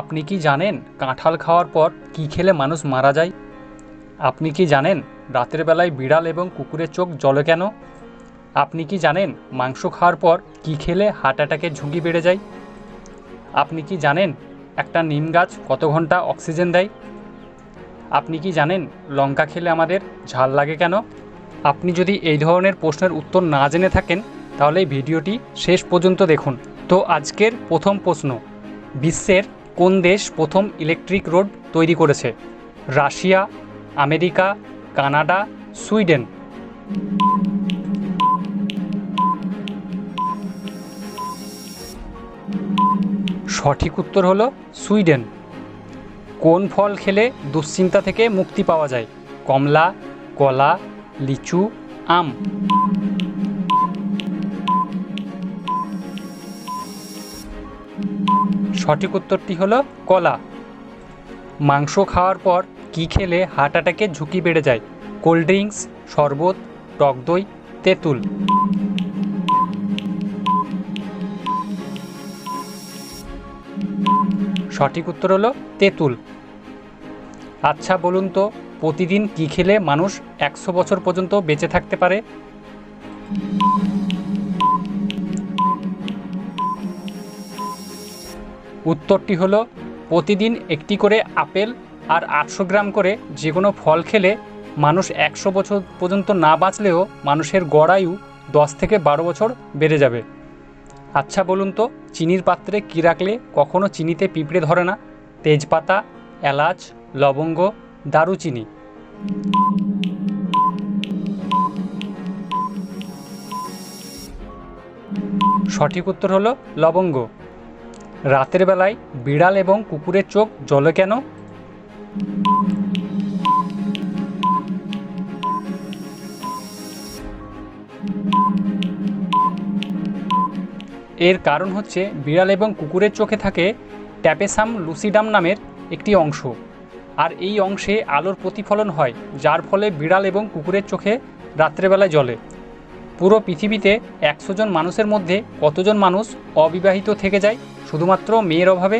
আপনি কি জানেন কাঁঠাল খাওয়ার পর কী খেলে মানুষ মারা যায়? আপনি কি জানেন রাতের বেলায় বিড়াল এবং কুকুরের চোখ জলে কেন? আপনি কি জানেন মাংস খাওয়ার পর কী খেলে হার্ট অ্যাটাকের ঝুঁকি বেড়ে যায়? আপনি কি জানেন একটা নিম গাছ কত ঘণ্টা অক্সিজেন দেয়? আপনি কি জানেন লঙ্কা খেলে আমাদের ঝাল লাগে কেন? আপনি যদি এই ধরনের প্রশ্নের উত্তর না জেনে থাকেন, তাহলে ভিডিওটি শেষ পর্যন্ত দেখুন। তো আজকের প্রথম প্রশ্ন, বিশ্বের কোন দেশ প্রথম ইলেকট্রিক রোড তৈরি করেছে? Russia, America, Canada, Sweden. সঠিক উত্তর হলো সুইডেন। কোন ফল খেলে দুশ্চিন্তা থেকে মুক্তি পাওয়া যায়? কমলা, কলা, লিচু, আম। সঠিক উত্তরটি হলো কলা। মাংস খাওয়ার পর কী খেলে হার্ট অ্যাটাকের ঝুঁকি বেড়ে যায়? কোল্ড ড্রিঙ্কস শরবত, টক দই, তেঁতুল। সঠিক উত্তর হলো তেঁতুল। আচ্ছা বলুন তো, প্রতিদিন কী খেলে মানুষ একশো বছর পর্যন্ত বেঁচে থাকতে পারে? উত্তরটি হলো, প্রতিদিন একটি করে আপেল আর আটশো গ্রাম করে যে কোনো ফল খেলে মানুষ একশো বছর পর্যন্ত না বাঁচলেও মানুষের গড়ায়ু দশ থেকে বারো বছর বেড়ে যাবে। আচ্ছা বলুন তো, চিনির পাত্রে কী রাখলে কখনো চিনিতে পিঁপড়ে ধরে না? তেজপাতা, এলাচ, লবঙ্গ, দারুচিনি। সঠিক উত্তর হলো লবঙ্গ। রাতের বেলায় বিড়াল এবং কুকুরের চোখ জ্বলে কেন? এর কারণ হচ্ছে বিড়াল এবং কুকুরের চোখে থাকে ট্যাপেসাম লুসিডাম নামের একটি অংশ। আর এই অংশে আলোর প্রতিফলন হয়, যার ফলে বিড়াল এবং কুকুরের চোখে রাত্রেবেলায় জ্বলে। পুরো পৃথিবীতে একশো জন মানুষের মধ্যে কতজন মানুষ অবিবাহিত থেকে যায়, শুধুমাত্র মেয়ের অভাবে?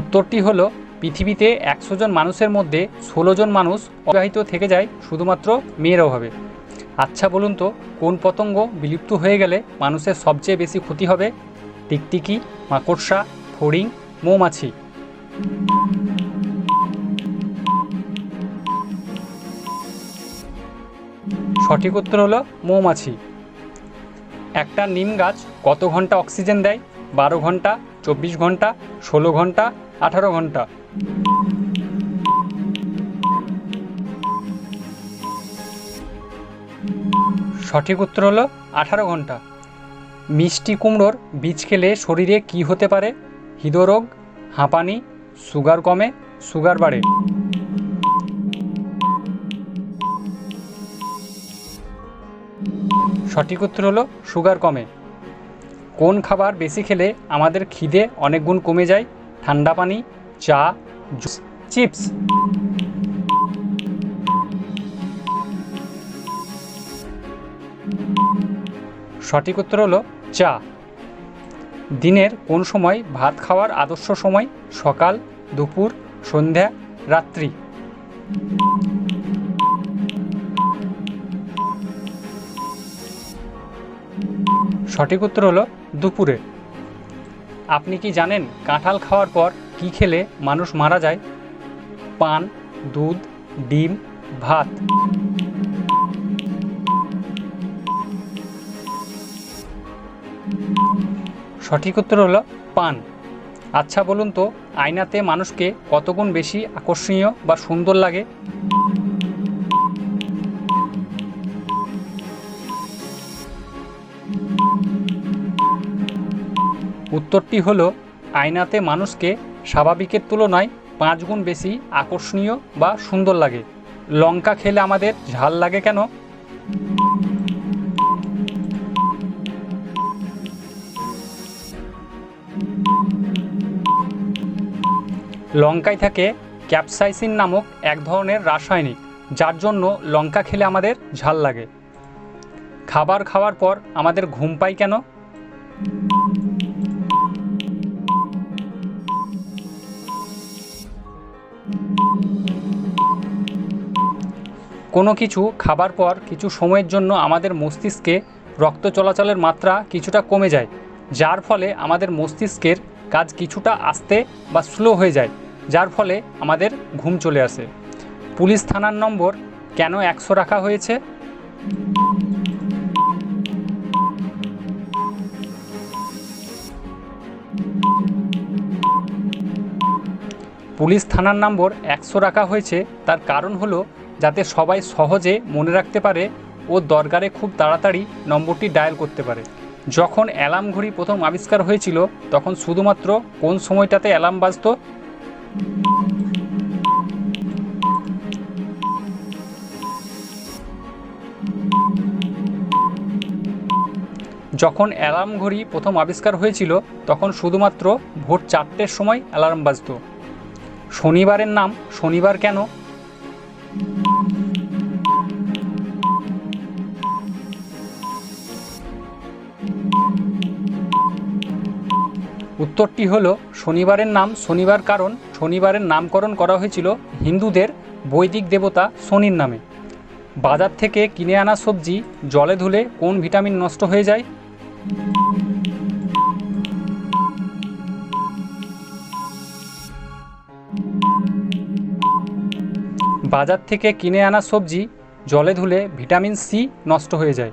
উত্তরটি হলো, পৃথিবীতে একশো জন মানুষের মধ্যে ষোলো জন মানুষ অবিবাহিত থেকে যায়, শুধুমাত্র মেয়ের অভাবে। আচ্ছা বলুন তো, কোন পতঙ্গ বিলুপ্ত হয়ে গেলে মানুষের সবচেয়ে বেশি ক্ষতি হবে? টিকটিকি, মাকড়সা, ফড়িং মৌমাছি। সঠিক উত্তর হলো মৌমাছি। একটা নিম গাছ কত ঘণ্টা অক্সিজেন দেয়? বারো ঘণ্টা, চব্বিশ ঘণ্টা, ষোলো ঘণ্টা, আঠারো ঘণ্টা। সঠিক উত্তর হলো আঠারো ঘণ্টা। মিষ্টি কুমড়োর বীজ খেলে শরীরে কি হতে পারে? হৃদরোগ, হাঁপানি, সুগার কমে, সুগার বাড়ে। সঠিক উত্তর হলো সুগার কমে। কোন খাবার বেশি খেলে আমাদের খিদে অনেক গুণ কমে যায়? ঠান্ডা পানি, চা, জুস, চিপস। সঠিক উত্তর হলো চা। দিনের কোন সময় ভাত খাওয়ার আদর্শ সময়? সকাল, দুপুর, সন্ধ্যা, রাত্রি। সঠিক উত্তর হলো দুপুরে। আপনি কি জানেন কাঁঠাল খাওয়ার পর কি খেলে মানুষ মারা যায়? পান, দুধ, ডিম, ভাত। সঠিক উত্তর হলো পান। আচ্ছা বলুন তো, আয়নাতে মানুষকে কতগুণ বেশি আকর্ষণীয় বা সুন্দর লাগে? উত্তরটি হলো, আয়নাতে মানুষকে স্বাভাবিকের তুলনায় পাঁচ গুণ বেশি আকর্ষণীয় বা সুন্দর লাগে। লঙ্কা খেলে আমাদের ঝাল লাগে কেন? লঙ্কায় থাকে ক্যাপসাইসিন নামক এক ধরনের রাসায়নিক, যার জন্য লঙ্কা খেলে আমাদের ঝাল লাগে। খাবার খাওয়ার পর আমাদের ঘুম পাই কেন? কোনো কিছু খাবার পর কিছু সময়ের জন্য আমাদের মস্তিষ্কে রক্ত চলাচলের মাত্রা কিছুটা কমে যায়, যার ফলে আমাদের মস্তিষ্কের কাজ কিছুটা আস্তে বা স্লো হয়ে যায়। যার ফলে আমাদের ঘুম চলে আসে। পুলিশ থানার নম্বর কেন একশো রাখা হয়েছে? পুলিশ থানার নম্বর একশো রাখা হয়েছে, তার কারণ হলো যাতে সবাই সহজে মনে রাখতে পারে ও দরকারে খুব তাড়াতাড়ি নম্বরটি ডায়াল করতে পারে। যখন অ্যালার্ম ঘড়ি প্রথম আবিষ্কার হয়েছিল, তখন শুধুমাত্র কোন সময়টাতে অ্যালার্ম বাজতো যখন অ্যালার্ম ঘড়ি প্রথম আবিষ্কার হয়েছিল, তখন শুধুমাত্র ভোর চারটের সময় অ্যালার্ম বাজতো। শনিবারের নাম শনিবার কেন? উত্তরটি হলো, শনিবারের নাম শনিবার কারণ শনিবারের নামকরণ করা হয়েছিল হিন্দুদের বৈদিক দেবতা শনির নামে। বাজার থেকে কিনে আনা সবজি জলে ধুলে কোন ভিটামিন নষ্ট হয়ে যায়? বাজার থেকে কিনে আনা সবজি জলে ধুলে ভিটামিন সি নষ্ট হয়ে যায়।